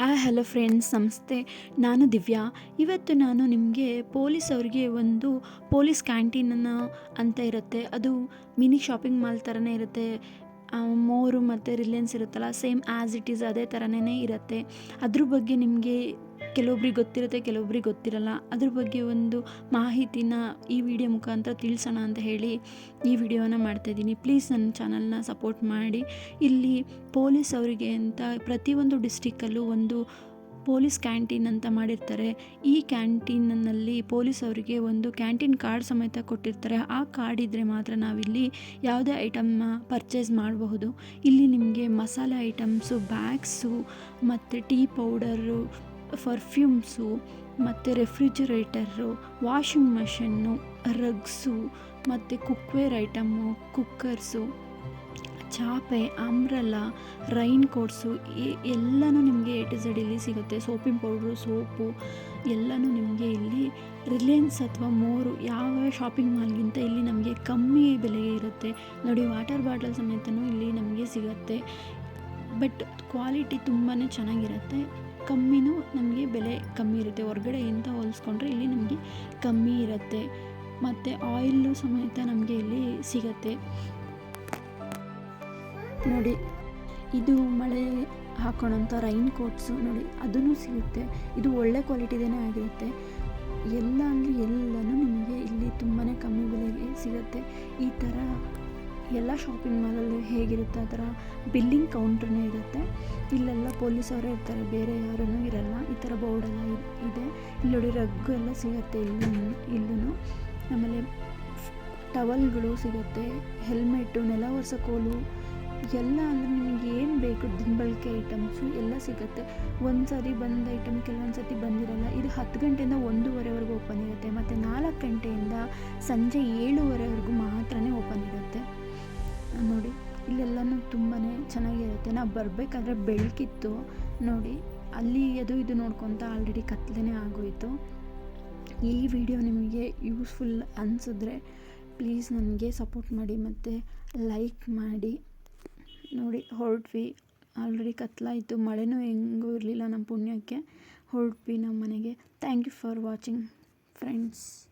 ಆ, hello friends, ನಮಸ್ತೆ. ನಾನು ದಿವ್ಯಾ. ಇವತ್ತು ನಾನು ನಿಮಗೆ ಪೊಲೀಸ್ ಅವ್ರಿಗೆ ಒಂದು ಪೊಲೀಸ್ ಕ್ಯಾಂಟೀನನ್ನು ಅಂತ ಇರುತ್ತೆ. ಅದು ಮಿನಿ ಶಾಪಿಂಗ್ ಮಾಲ್ ಥರನೇ ಇರುತ್ತೆ. ಮೋರು ಮತ್ತು ರಿಲಯನ್ಸ್ ಇರುತ್ತಲ್ಲ, ಸೇಮ್ ಆ್ಯಸ್ ಇಟ್ ಈಸ್ ಅದೇ ಥರನೇ ಇರುತ್ತೆ. ಅದ್ರ ಬಗ್ಗೆ ನಿಮಗೆ ಕೆಲವೊಬ್ರಿಗೆ ಗೊತ್ತಿರುತ್ತೆ, ಕೆಲವೊಬ್ರಿಗೆ ಗೊತ್ತಿರಲ್ಲ. ಅದ್ರ ಬಗ್ಗೆ ಒಂದು ಮಾಹಿತಿನ ಈ ವಿಡಿಯೋ ಮುಖಾಂತರ ತಿಳಿಸೋಣ ಅಂತ ಹೇಳಿ ಈ ವಿಡಿಯೋನ ಮಾಡ್ತಾಯಿದ್ದೀನಿ ಪ್ಲೀಸ್ ನನ್ನ ಚಾನಲ್ನ ಸಪೋರ್ಟ್ ಮಾಡಿ. ಇಲ್ಲಿ ಪೊಲೀಸ್ ಅವರಿಗೆ ಅಂತ ಪ್ರತಿಯೊಂದು ಡಿಸ್ಟಿಕ್ಕಲ್ಲೂ ಒಂದು ಪೊಲೀಸ್ ಕ್ಯಾಂಟೀನ್ ಅಂತ ಮಾಡಿರ್ತಾರೆ. ಈ ಕ್ಯಾಂಟೀನಲ್ಲಿ ಪೊಲೀಸ್ ಅವರಿಗೆ ಒಂದು ಕ್ಯಾಂಟೀನ್ ಕಾರ್ಡ್ ಸಮೇತ ಕೊಟ್ಟಿರ್ತಾರೆ. ಆ ಕಾರ್ಡ್ ಇದ್ದರೆ ಮಾತ್ರ ನಾವಿಲ್ಲಿ ಯಾವುದೇ ಐಟಮ್ನ ಪರ್ಚೇಸ್ ಮಾಡಬಹುದು. ಇಲ್ಲಿ ನಿಮಗೆ ಮಸಾಲೆ ಐಟಮ್ಸು, ಬ್ಯಾಗ್ಸು, ಮತ್ತು ಟೀ ಪೌಡರು ಪರ್ಫ್ಯೂಮ್ಸು ಮತ್ತು ರೆಫ್ರಿಜರೇಟರು ವಾಷಿಂಗ್ ಮಷನ್ನು ರಗ್ಸು ಮತ್ತು ಕುಕ್ವೇರ್ ಐಟಮ್ಮು ಕುಕ್ಕರ್ಸು ಚಾಪೆ ಅಂಬ್ರಲ್ಲ ರೈನ್ ಕೋಟ್ಸು ಎಲ್ಲನೂ ನಿಮಗೆ ಎ ಟು ಝಡ್ ಇಲ್ಲಿ ಸಿಗುತ್ತೆ. ಸೋಪಿಂಗ್ ಪೌಡ್ರು, ಸೋಪು ಎಲ್ಲನೂ ನಿಮಗೆ ಇಲ್ಲಿ ರಿಲಯನ್ಸ್ ಅಥವಾ ಮೋರು ಯಾವ ಶಾಪಿಂಗ್ ಮಾಲ್ಗಿಂತ ಇಲ್ಲಿ ನಮಗೆ ಕಮ್ಮಿ ಬೆಲೆಗೆ ಇರುತ್ತೆ. ನೋಡಿ ವಾಟರ್ ಬಾಟಲ್ ಸಮೇತನೂ ಇಲ್ಲಿ ನಮಗೆ ಸಿಗುತ್ತೆ. ಬಟ್ ಕ್ವಾಲಿಟಿ ತುಂಬಾ ಚೆನ್ನಾಗಿರುತ್ತೆ. ಕಮ್ಮಿನೂ ನಮಗೆ ಬೆಲೆ ಕಮ್ಮಿ ಇರುತ್ತೆ. ಹೊರ್ಗಡೆಗಿಂತ ಹೋಲಿಸ್ಕೊಂಡ್ರೆ ಇಲ್ಲಿ ನಮಗೆ ಕಮ್ಮಿ ಇರುತ್ತೆ. ಮತ್ತು ಆಯಿಲ್ಲು ಸಮೇತ ನಮಗೆ ಇಲ್ಲಿ ಸಿಗುತ್ತೆ. ನೋಡಿ, ಇದು ಮಳೆ ಹಾಕೋಣಂಥ ರೈನ್ ಕೋಟ್ಸು ನೋಡಿ ಅದೂ ಸಿಗುತ್ತೆ. ಇದು ಒಳ್ಳೆ ಕ್ವಾಲಿಟಿದೇ ಆಗಿರುತ್ತೆ. ಎಲ್ಲ ಅಂದರೆ ಎಲ್ಲನೂ ನಿಮಗೆ ಇಲ್ಲಿ ತುಂಬಾ ಕಮ್ಮಿ ಬೆಲೆಗೆ ಸಿಗುತ್ತೆ. ಈ ಥರ ಎಲ್ಲ ಶಾಪಿಂಗ್ ಮಾಲಲ್ಲಿ ಹೇಗಿರುತ್ತೆ ಆ ಥರ ಬಿಲ್ಲಿಂಗ್ ಕೌಂಟ್ರನೇ ಇರುತ್ತೆ. ಇಲ್ಲೆಲ್ಲ ಪೊಲೀಸವರೇ ಇರ್ತಾರೆ, ಬೇರೆ ಯಾರೂ ಇರಲ್ಲ. ಈ ಥರ ಬೋರ್ಡೆಲ್ಲ ಇದೆ. ಇಲ್ಲಿ ನೋಡಿ ರಗ್ ಎಲ್ಲ ಸಿಗುತ್ತೆ ಇಲ್ಲಿ ಇಲ್ಲೂ ಆಮೇಲೆ ಟವಲ್ಗಳು ಸಿಗುತ್ತೆ ಹೆಲ್ಮೆಟ್ಟು ನೆಲ ಒರೆಸೋ ಕೋಲು, ಎಲ್ಲ ಅಂದರೆ ನಿಮಗೆ ಏನು ಬೇಕು, ದಿನಬಳಕೆ ಐಟಮ್ಸು ಎಲ್ಲ ಸಿಗುತ್ತೆ. ಒಂದು ಸಾರಿ ಬಂದ ಐಟಮ್ ಕೆಲವೊಂದು ಸರ್ತಿ ಬಂದಿರಲ್ಲ. ಇದು ಹತ್ತು ಗಂಟೆಯಿಂದ ಒಂದೂವರೆವರೆಗೂ ಓಪನ್ ಇರುತ್ತೆ. ಮತ್ತು ನಾಲ್ಕು ಗಂಟೆಯಿಂದ ಸಂಜೆ ಏಳುವರೆವರೆಗೂ ಮಾತ್ರ ಓಪನ್ ಇರುತ್ತೆ. ನೋಡಿ, ಇಲ್ಲೆಲ್ಲನೂ ತುಂಬಾ ಚೆನ್ನಾಗಿರುತ್ತೆ. ನಾವು ಬರಬೇಕಾದ್ರೆ ಬೆಳಕಿತ್ತು, ನೋಡಿ, ಅಲ್ಲಿ ಅದು ಇದು ನೋಡ್ಕೊತ ಆಲ್ರೆಡಿ ಕತ್ತಲೇ ಆಗೋಯಿತು. ಈ ವಿಡಿಯೋ ನಿಮಗೆ ಯೂಸ್ಫುಲ್ ಅನಿಸಿದ್ರೆ ಪ್ಲೀಸ್ ನನಗೆ ಸಪೋರ್ಟ್ ಮಾಡಿ ಮತ್ತು ಲೈಕ್ ಮಾಡಿ. ನೋಡಿ ಹೊರಟ್ವಿ ಆಲ್ರೆಡಿ ಕತ್ಲಾಯಿತು. ಮಳೆನೂ ಹೆಂಗೂ ಇರಲಿಲ್ಲ ನಮ್ಮ ಪುಣ್ಯಕ್ಕೆ. ಹೊರಟ್ವಿ ನಮ್ಮ ಮನೆಗೆ. Thank you for watching friends